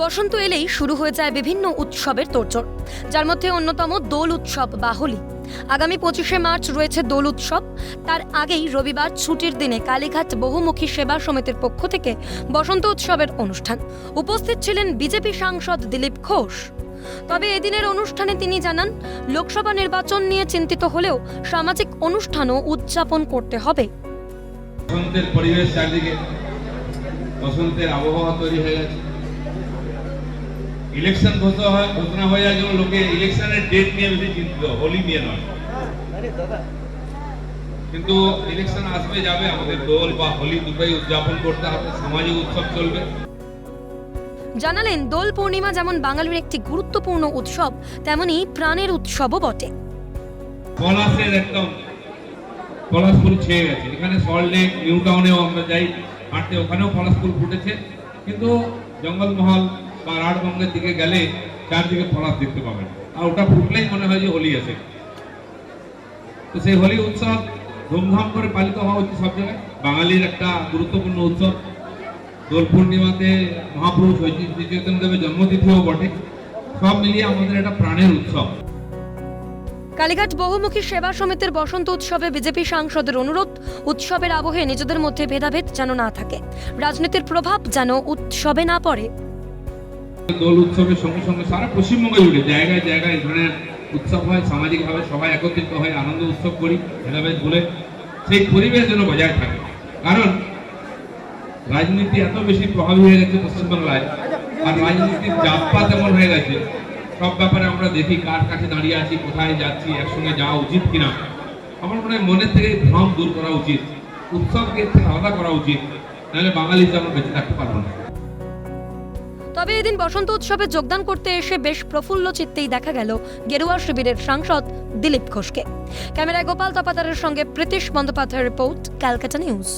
বসন্ত এলেই শুরু হয়ে যায় বিভিন্ন উৎসবের তোড়জোড়, যার মধ্যে অন্যতম দোল উৎসব বা হোলি আগামী পঁচিশে মার্চ রয়েছে দোল উৎসব। তার আগেই রবিবার ছুটির দিনে কালীঘাট বহুমুখী সেবা সমিতির পক্ষ থেকে বসন্ত উৎসবের অনুষ্ঠান। উপস্থিত ছিলেন বিজেপি সাংসদ দিলীপ ঘোষ। তবে এদিনের অনুষ্ঠানে তিনি জানান, লোকসভা নির্বাচন নিয়ে চিন্তিত হলেও সামাজিক অনুষ্ঠানও উদযাপন করতে হবে। বসন্তের পরিবেশ চারদিকে, বসন্তের আবহাওয়া তৈরি হয়ে গেছে। ইলেকশন ঘোষণা হয় ঘোষণা হয়ে যাওয়ার জন্য লোকে ইলেকশনের ডেট নিয়ে বেশি চিন্তিত হোলি নিয়ে নয়। কিন্তু ইলেকশন আসবে যাবে আমাদের দোল বা হোলি দুটোই উদযাপন করতে হবে সামাজিক উৎসব চলবে। জানালেন দোল পূর্ণিমা যেমন বাঙালির একটি গুরুত্বপূর্ণ উৎসব তেমনি প্রাণের উৎসবও বটে। পলাশের একদম পলাশ ফুল ছেয়ে গেছে। এখানে সল্ট লেক নিউ টাউনেও আমরা যাই হাঁটতে ওখানেও পলাশ ফুল ফুটেছে। কিন্তু জঙ্গলমহল বা রাটগঙ্গের দিকে গেলে চারদিকে পলাশ দেখতে পাবেন। আর ওটা ফুটলেই মনে হয় যে হোলি আছে। তো সেই হোলি উৎসব ধুমধাম করে পালিত হওয়া উচিত সব জায়গায়। বাঙালির একটা গুরুত্বপূর্ণ উৎসব। দোল পূর্ণিমাতে মহাপুরুষ ঐতিহ্য দেবের জন্মতিথিও বটে। সব মিলিয়ে আমাদের একটা প্রাণের উৎসব। কালীঘাট বহুমুখী সেবা সমিতির বসন্ত উৎসবে বিজেপি সাংসদের অনুরোধ, উৎসবের আবহে নিজেদের মধ্যে ভেদাভেদ যেন না থাকে। রাজনীতির প্রভাব যেন উৎসবে না পড়ে। দোল উৎসবের সঙ্গে সঙ্গে সারা পশ্চিমবঙ্গে জুড়ে জায়গায় জায়গায় ধরনের উৎসব হয় সামাজিকভাবে সবাই একত্রিত হয়ে আনন্দ উৎসব করি, ভেদাভেদ বলে সেই পরিবেশ যেন বজায় থাকে। কারণ রাজনীতি এত বেশি প্রভাবী হয়ে গেছে পশ্চিমবাংলায়, আর রাজনীতির জাতপাত এমন হয়ে গেছে। সব ব্যাপারে আমরা দেখি কার কাছে দাঁড়িয়ে আছি, কোথায় যাচ্ছি, একসঙ্গে যাওয়া উচিত কিনা। আমার মনে হয় মনের থেকে ভ্রম দূর করা উচিত। উৎসবকে আলাদা করা উচিত। নাহলে বাঙালি হিসেবে আমরা বেঁচে থাকতে পারব না। তবে এদিন বসন্ত উৎসবে যোগদান করতে এসে বেশ প্রফুল্ল চিত্তেই দেখা গেল গেরুয়া শিবিরের সাংসদ দিলীপ ঘোষকে। ক্যামেরায় গোপাল তপাতারের সঙ্গে প্রীতিশ বন্দ্যোপাধ্যায়ের রিপোর্ট, ক্যালকাটা নিউজ।